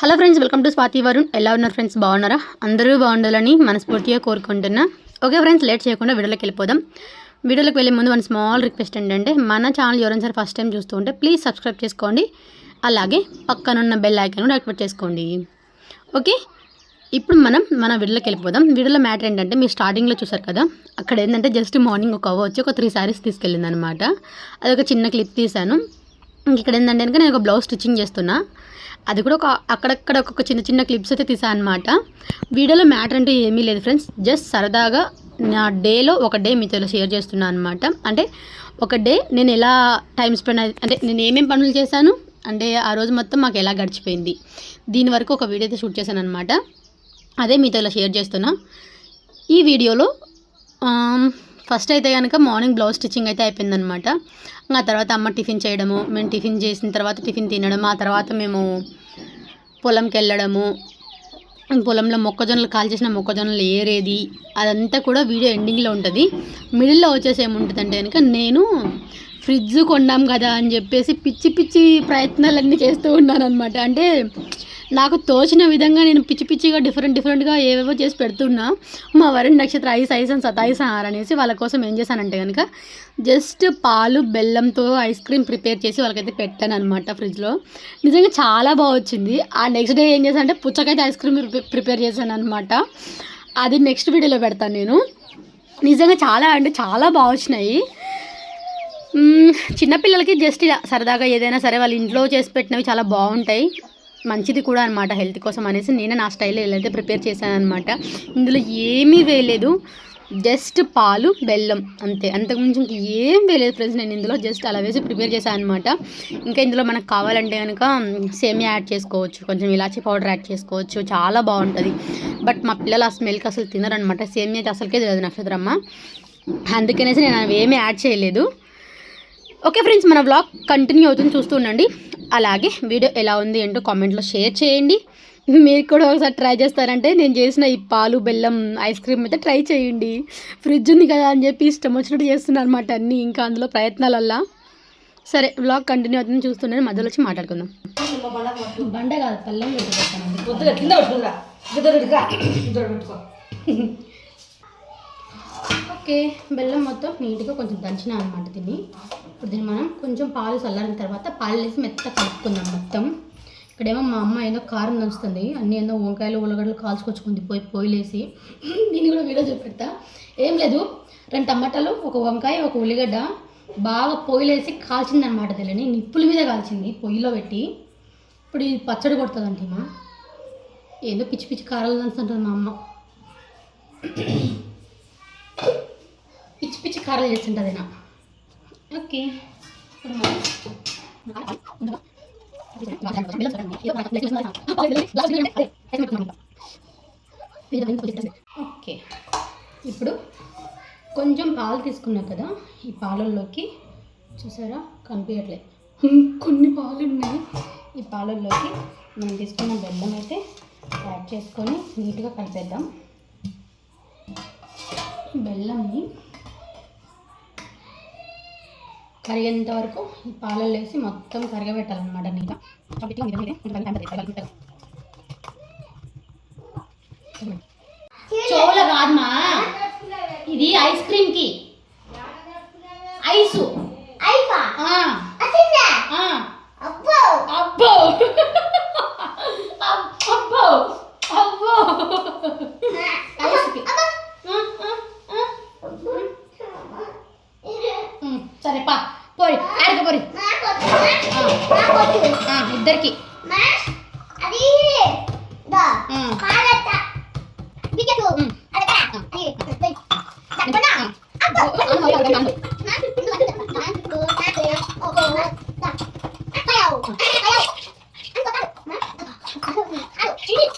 Hello friends welcome to Swathi Varun ఎలా ఉన్నారు friends బాగున్నారా? అందరూ బాగుండాలని మనస్ఫూర్తిగా కోరుకుంటున్నా. ఓకే ఫ్రెండ్స్ లేట్ చేయకుండా వీడియోలోకి వెళ్ళిపోదాం. వీడియోలోకి వెళ్ళే ముందు వన్ స్మాల్ రిక్వెస్ట్ ఏంటంటే మన ఛానల్ ఎవరైనా సరే ఫస్ట్ టైం చూస్తూ ఉంటే ప్లీజ్ సబ్స్క్రైబ్ చేసుకోండి. అలాగే పక్కనున్న బెల్ ఐకాన్ కూడా యాక్టివేట్ చేసుకోండి. ఓకే ఇప్పుడు మనం మన వీడియోలోకి వెళ్ళిపోదాం. వీడియోలో మ్యాటర్ ఏంటంటే మీరు స్టార్టింగ్లో చూసారు కదా అక్కడ ఏంటంటే జస్ట్ మార్నింగ్ ఒక వచ్చి ఒక త్రీ శారీస్ తీసుకెళ్ళింది అనమాట అదొక చిన్న క్లిప్ తీశాను. ఇక్కడ ఏంటంటే కనుక నేను ఒక బ్లౌజ్ స్టిచ్చింగ్ చేస్తున్నా. అది కూడా ఒక అక్కడక్కడ ఒక్కొక్క చిన్న చిన్న క్లిప్స్ అయితే తీసా అనమాట వీడియోలో మ్యాటర్ అంటే ఏమీ లేదు ఫ్రెండ్స్. జస్ట్ సరదాగా నా డేలో ఒక డే మీతో షేర్ చేస్తున్నాను అనమాట అంటే ఒక డే నేను ఎలా టైం స్పెండ్ అంటే నేను ఏమేమి పనులు చేశాను అంటే ఆ రోజు మొత్తం మాకు ఎలా గడిచిపోయింది. దీని వరకు ఒక వీడియో అయితే షూట్ చేశాను అనమాట అదే మీతో ఇలా షేర్ చేస్తున్నా. ఈ వీడియోలో ఫస్ట్ అయితే కనుక మార్నింగ్ బ్లౌజ్ స్టిచ్చింగ్ అయితే అయిపోయిందనమాట. ఆ తర్వాత అమ్మ టిఫిన్ చేయడము మేము టిఫిన్ చేసిన తర్వాత టిఫిన్ తినడం ఆ తర్వాత మేము పొలంకి వెళ్ళడము. పొలంలో మొక్కజొన్నలు కాల్ చేసిన మొక్కజొన్నలు ఏరేది అదంతా కూడా వీడియో ఎండింగ్లో ఉంటుంది. మిడిల్లో వచ్చేసి ఏముంటుందంటే కనుక నేను ఫ్రిడ్జ్ కొన్నాం కదా అని చెప్పేసి పిచ్చి పిచ్చి ప్రయత్నాలన్నీ చేస్తూ ఉన్నాను అనమాట అంటే నాకు తోచిన విధంగా నేను పిచ్చి పిచ్చిగా డిఫరెంట్ డిఫరెంట్గా ఏవేవో చేసి పెడుతున్నా. మా వరుణ్ నక్షత్ర ఐస్ ఐస్ అని సతాయిస్ అనేసి వాళ్ళ కోసం ఏం చేశానంటే కనుక జస్ట్ పాలు బెల్లంతో ఐస్ క్రీమ్ ప్రిపేర్ చేసి వాళ్ళకైతే పెట్టాను అనమాట ఫ్రిడ్జ్లో. నిజంగా చాలా బాగా వచ్చింది. ఆ నెక్స్ట్ డే ఏం చేశాను అంటే పుచ్చకైతే ఐస్ క్రీమ్ ప్రిపేర్ చేశాను అనమాట అది నెక్స్ట్ వీడియోలో పెడతాను నేను. నిజంగా చాలా అంటే చాలా బాగా వచ్చినాయి. చిన్నపిల్లలకి జస్ట్ ఇలా సరదాగా ఏదైనా సరే వాళ్ళ ఇంట్లో చేసి పెట్టినవి చాలా బాగుంటాయి. మంచిది కూడా అనమాట హెల్త్ కోసం అనేసి నేను నా స్టైల్లో ఎలా అయితే ప్రిపేర్ చేశాను అనమాట ఇందులో ఏమీ వేయలేదు జస్ట్ పాలు బెల్లం అంతే. అంతకుమించి ఇంక ఏం వేయలేదు ఫ్రెండ్స్ నేను ఇందులో జస్ట్ అలా వేసి ప్రిపేర్ చేశాను అనమాట ఇంకా ఇందులో మనకు కావాలంటే కనుక సేమియా యాడ్ చేసుకోవచ్చు కొంచెం ఇలాచీ పౌడర్ యాడ్ చేసుకోవచ్చు చాలా బాగుంటుంది. బట్ మా పిల్లలు ఆ స్మెల్కి అసలు తినరనమాట సేమియా అసలుకే తెలియదు నక్షత్రమ్మ. అందుకనేసి నేను అవి ఏమీ యాడ్ చేయలేదు. ఓకే ఫ్రెండ్స్ మన వ్లాగ్ కంటిన్యూ అవుతుంది. చూస్తూ ఉండండి. అలాగే వీడియో ఎలా ఉంది ఏంటో కామెంట్లో షేర్ చేయండి. మీరు కూడా ఒకసారి ట్రై చేస్తారంటే నేను చేసిన ఈ పాలు బెల్లం ఐస్ క్రీమ్ అయితే ట్రై చేయండి. ఫ్రిడ్జ్ ఉంది కదా అని చెప్పి ఇష్టం వచ్చినట్టు చేస్తున్నాను అనమాట అన్నీ ఇంకా అందులో ప్రయత్నాలల్లా. సరే బ్లాగ్ కంటిన్యూ అవుతుంది చూస్తున్నాను మధ్యలో వచ్చి మాట్లాడుకుందాం. బండ కాదు పల్లెం ఓకే బెల్లం మొత్తం నీట్గా కొంచెం దంచిన అనమాట దీన్ని. ఇప్పుడు దీన్ని మనం కొంచెం పాలు చల్లారిన తర్వాత పాలు వేసి మెత్త కలుపుకుందాం మొత్తం. ఇక్కడేమో మా అమ్మ ఏదో కారం దంచుతుంది. అన్ని ఏదో వంకాయలు ఉల్లగడ్డలు కాల్చుకొచ్చుకుంది పోయి పోయిలేసి దీన్ని కూడా వీడియో చూపెడతా. ఏం లేదు రెండు టమాటాలు ఒక వంకాయ ఒక ఉల్లిగడ్డ బాగా పొయ్యిలేసి కాల్చిందనమాట తెలియని నిప్పుల మీద కాల్చింది పొయ్యిలో పెట్టి. ఇప్పుడు ఇది పచ్చడి కొడుతుంది మా ఏదో పిచ్చి పిచ్చి కారాలు దంచుతుంటుంది మా అమ్మ. పిచ్చి పిచ్చి కారాలు చేస్తుంటుంది నా ఓకే. ఓకే. ఇప్పుడు కొంచెం పాలు తీసుకున్నాం కదా ఈ పాలల్లోకి చూసారా? కనిపించట్లేదు కొన్ని పాలు ఉన్నాయి. ఈ పాలల్లోకి మనం తీసుకున్న బెల్లం అయితే యాడ్ చేసుకొని నీట్గా కలిపేద్దాం. బెల్లంని కరిగేంత వరకు ఈ పాలల్లో వేసి మొత్తం కరగబెట్టాలన్నమాట పెట్టాలి. చెవుల కాదమ్మా ఇది ఐస్ క్రీమ్కి ఐసు? అబ్బో. అబ్బో ఐస్కి. ఆ, ఆ, ఆ. ఉమ్, సరే పా పోరి ఆడక పోరి ఆ, ఇద్దరికి ఆ, ఉమ్.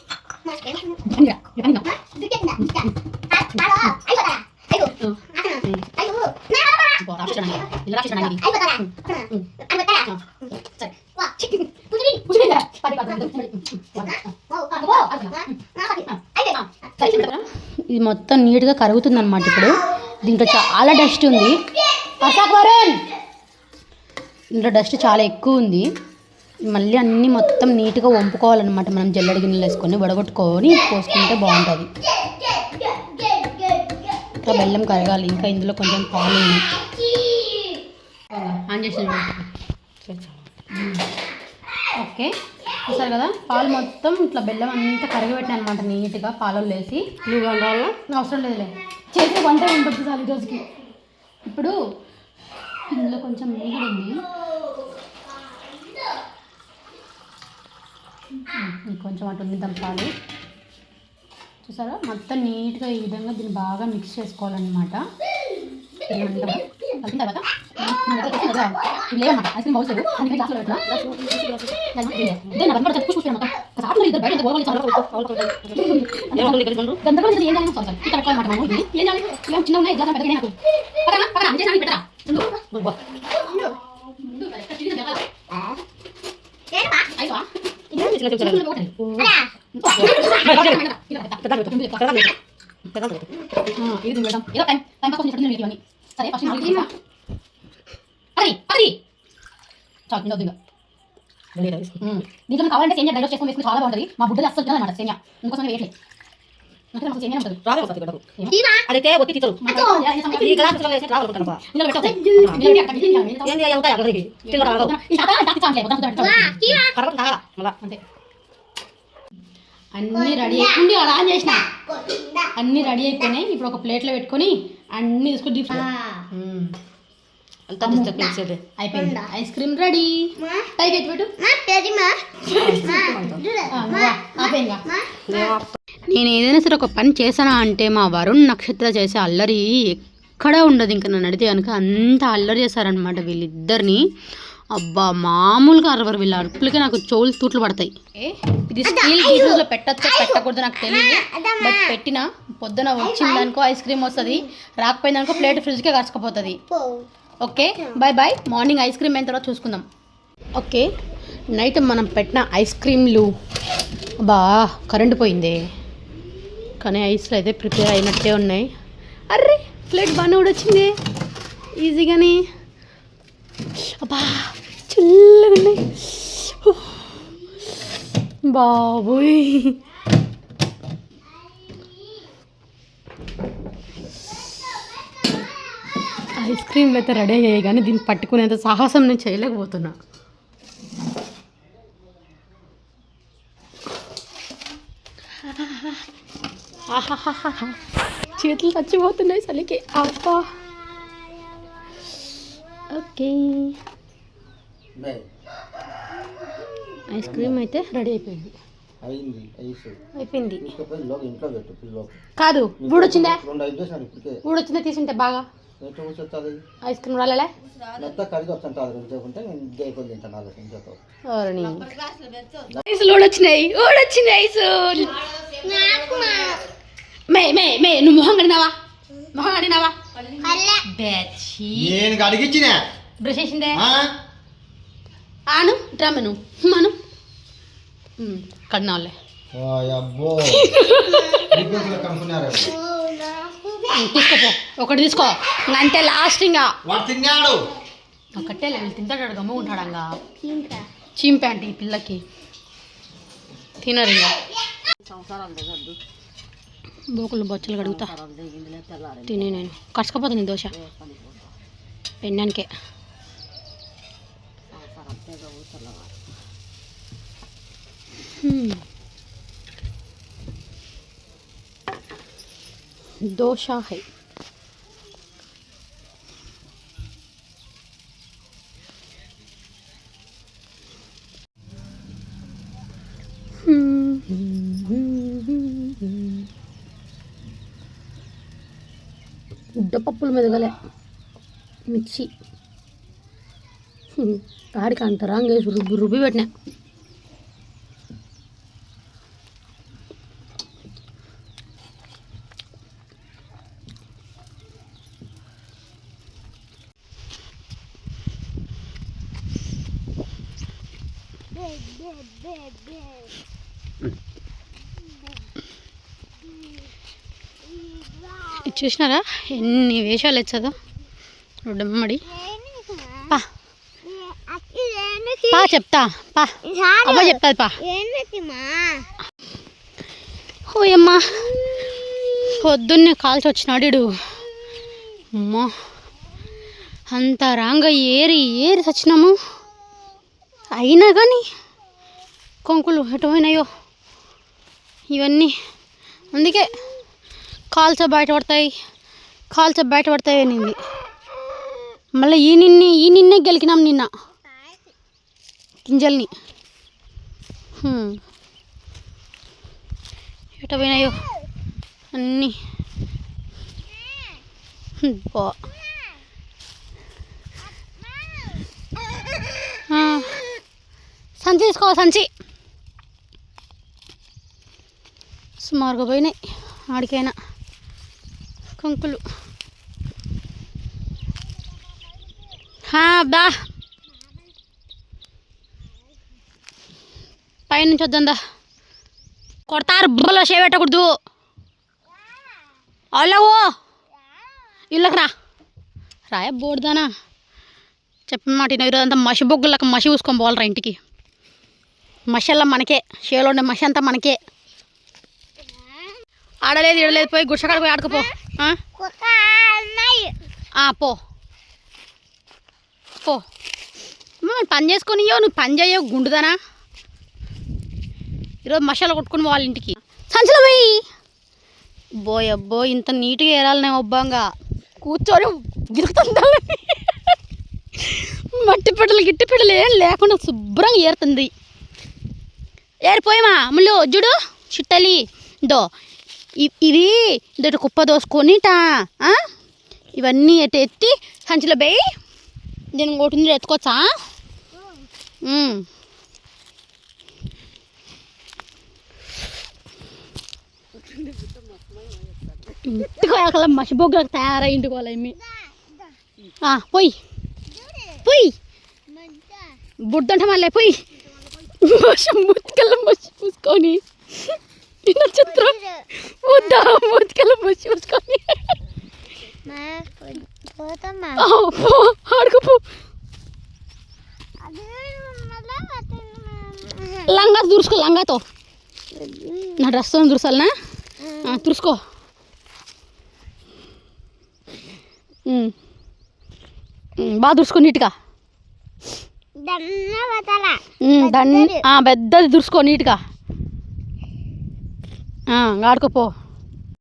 ఇవ్వండిరా, ఇవ్వండిరా. అబ్బో, రాక్షసుడు ఇది రాక్షసుడు ఇది. ఉమ్, సరే కూర్చోండిరా. పది, పది, పది, పది. ఇది మొత్తం నీట్గా కరుగుతుంది అనమాట ఇప్పుడు. దీంట్లో చాలా డస్ట్ ఉంది. దీంట్లో డస్ట్ చాలా ఎక్కువ ఉంది. మళ్ళీ అన్నీ మొత్తం నీట్గా వంపుకోవాలన్నమాట మనం జల్లెడ గిన్నెలు వేసుకొని వడగొట్టుకొని పోసుకుంటే బాగుంటుంది. ఇంకా బెల్లం కరగాలి. ఇంకా ఇందులో కొంచెం పాలు ఉన్నాయి ఆన్ చేసి ఓకే. చూసారు కదా? పాలు మొత్తం ఇట్లా బెల్లం అంతా కరగబెట్టిన అనమాట నీట్గా పాలలో వేసి. అవసరం లేదులే. చేసే వంట ఉంటుంది ఈ రోజుకి. ఇప్పుడు ఇందులో కొంచెం మీగడ ఉంది. కొంచెం అటు ఉంది దంపాలి చూసారా? మొత్తం నీట్గా ఈ విధంగా దీన్ని బాగా మిక్స్ చేసుకోవాలన్నమాట. కలిపిన తర్వాత ఇది లేవన్నమాట ఐస్ క్రీమ్ బౌల్స్ లేవు అందుకే గ్లాసులో పెట్టినా ఇదే నా బండి చెప్పు ఇద్దరు బయట గోవాలి గందరగోళం ఏం చేయాలి సార్ ఇక్కడ పెట్టుకోవాలన్నమాట మనం ఇది ఏం చేయాలి ఇలా చిన్న ఉన్నాయి గ్లాస్ పెద్దగా నాకు పక్కన పక్కన అంతే పెట్టరా ఇది మేడం ఏదో టైం టైం పాస్ కొంచెం ఇవన్నీ సరే ఫస్ట్ నాలుగు తీసా అది అది చాలు ఇంకా వద్దు దీంట్లో కావాలంటే సేమియా డ్రైవ్ చేసుకొని వేసుకుని చాలా బాగుంటుంది మా బుడ్డది అస్సలు తినమాట సేమియా ఇంకోసం వేయట్లేదు అదైతే ఒత్తి ఉంటాయి అక్కడికి అన్నీ రెడీ అయిపోయింది అలా ఆన్ చేసిన అన్నీ రెడీ అయిపోయినాయి. ఇప్పుడు ఒక ప్లేట్లో పెట్టుకొని అన్నీ తీసుకుని డీప్ అంతా డిస్టర్బ్ చేసేది అయిపోయింది. Ice cream ready. పైకి ఎత్తి పెట్టు. నేను ఏదైనా సరే ఒక పని చేశానా అంటే మా వరుణ్ నక్షత్ర చేసే అల్లరి ఎక్కడ ఉండదు. ఇంకా నన్ను అడిగితే కనుక అంత అల్లరి చేశారనమాట వీళ్ళిద్దరిని. అబ్బా మామూలుగా అరవరు వీళ్ళ అరుపులకి నాకు చెవులు తూట్లు పడతాయి. ఇది స్టీల్ గీజర్లో పెట్టచ్చో పెట్టకూడదు నాకు తెలియదు బట్ పెట్టిన పొద్దున వచ్చిందనుకో ఐస్ క్రీమ్ వస్తుంది. రాకపోయిందనుకో ప్లేట్ ఫ్రిడ్జ్కే కరుచుకుపోతుంది okay? Bye bye morning ice cream అయిన తర్వాత చూసుకుందాం. ఓకే? నైట్ మనం పెట్టిన ఐస్ క్రీమ్లు. బా కరెంట్ పోయింది. కానీ ఐస్లు అయితే ప్రిపేర్ అయినట్టే ఉన్నాయి. అర్రే ప్లేట్ బాగానే కూడా వచ్చింది ఈజీగానే అబ్బా. చల్లగా ఉన్నాయి బాబోయ్. ఐస్ క్రీమ్లు అయితే రెడీ అయ్యాయి కానీ దీన్ని పట్టుకునేంత సాహసం నేను చేయలేకపోతున్నా. చేతులు చచ్చిపోతున్నాయి చలికి అబ్బా. ఓకే. ఐస్ క్రీమ్ అయితే రెడీ అయిపోయింది. అయింది ఐస్. అయిపోయింది. ఇంట్లో పెట్టు కాదు ఇప్పటికే. ఊడొచ్చిందా తీసుంటే బాగా? ఐస్ క్రీమ్ రాలే మెత్త కడిగి వస్తుంటుంది రెండు చేయకుంటే నేను ఇదే అయిపోయింది తింటాను నాలుగు ఇంట్లో. ఐసులు ఊడొచ్చినాయి ఊడొచ్చినాయి ఐసు మే మే మే నువ్వు మొహం కడినావా మొహం కడినావా నేను బ్రష్ వేసిందే ఆను ఇట్రా మను. కనుక్కున్నారు. తీసుకోపో. ఒకటి తీసుకో. అంతే లాస్ట్ ఇంకా. ఒకటే లేదు తింటాడు గమ్మ ఉంటాడంగా చీంపే ఈ పిల్లకి. తినరు ఇంకా. బోకులు బొచ్చలు కడుగుతా. తినే నేను. కడుచుకపోతుంది దోశ. పెన్నానికే. హ్మ్. దోశ హై ఉడ్డపప్పుల మెదగలే మిర్చి కాడికి అంత రాంగేసి రుబ్బి రుబ్బి పెట్టినా. చూసినారా? ఎన్ని వేషాలు వచ్చాదో రొడ్డమ్మడి పా చెప్తా. పా. చెప్తాది పా. ఓయమ్మా. పొద్దున్నే కాల్చి వచ్చినాడు ఈడు. అమ్మా. అంత రాంగ ఏరి ఏరి చచ్చినాము అయినా కానీ కొంకులు ఎటుపోయినాయో ఇవన్నీ. అందుకే కాల్చ బయటపడతాయి కాల్చ బయటపడతాయి అనింది. మళ్ళీ ఈ నిన్నే ఈ నిన్నే గెలికినాం నిన్న. గింజల్ని. హ్మ్. ఎట పోయినాయో? అన్నీ. బా సంచి తీసుకో సంచి. సుమారుగా పోయినాయి ఆడికైనా. కంకులు. బా పైనుంచి వద్దందా? కొడతారు బొమ్మలో చేపెట్టకూడదు అల్లవో! ఇళ్ళకి రా. రాయ బోర్దానా? చెప్పమాట ఈరోజు అంతా మసి బొగ్గులకు మసి పూసుకొని పోవాలరా ఇంటికి. మసి అలా మనకే షేలో ఉండే మసి అంతా మనకే. ఆడలేదు ఇడలేదు పోయి గుడిసెకాడ పోయి ఆడుకోపో. ఆ? పో. పో. పని చేసుకొని ఇయ్యో నువ్వు పని చేయవు గుండుదానా? ఈరోజు మసాలా కొట్టుకుని వాళ్ళ ఇంటికి. సంచలో పోయి బోయ్ అబ్బో ఇంత నీట్గా ఏరాలనే ఒబ్బంగా. కూర్చొని గిరుకుతుంది మట్టి పిట్టలు గిట్టి పిట్టలు ఏం లేకుండా శుభ్రంగా ఏరుతుంది. ఏరిపోయామా ముళ్ళు చూడు చిట్టలి దో. ఇ- ఇవి ఇదొక కుప్ప దోసుకొనిట ఆ? ఇవన్నీ ఎటు ఎత్తి సంచిలో పోయి దీని ఒకటి ఎత్తుకోవచ్చా ఉమ్. ఇంటికి పోయాకల మసిబొగ్గలకు తయారై ఇంటికోలేమి పోయి. పోయి. బుడ్డంట మళ్ళీ పోయి. మసి మసి పూసుకొని ఈ నక్షత్రం వద్దా ముత్కల మసి పూసుకొని ఆడుకోపో లంగా దురుసుకో లంగాతో. నా డ్రెస్ దురసాలనా తురుసుకో బాగా దురుసుకో నీట్గా. పెద్దది. దురుసుకో నీట్గా. ఆ, ఆడుకోపో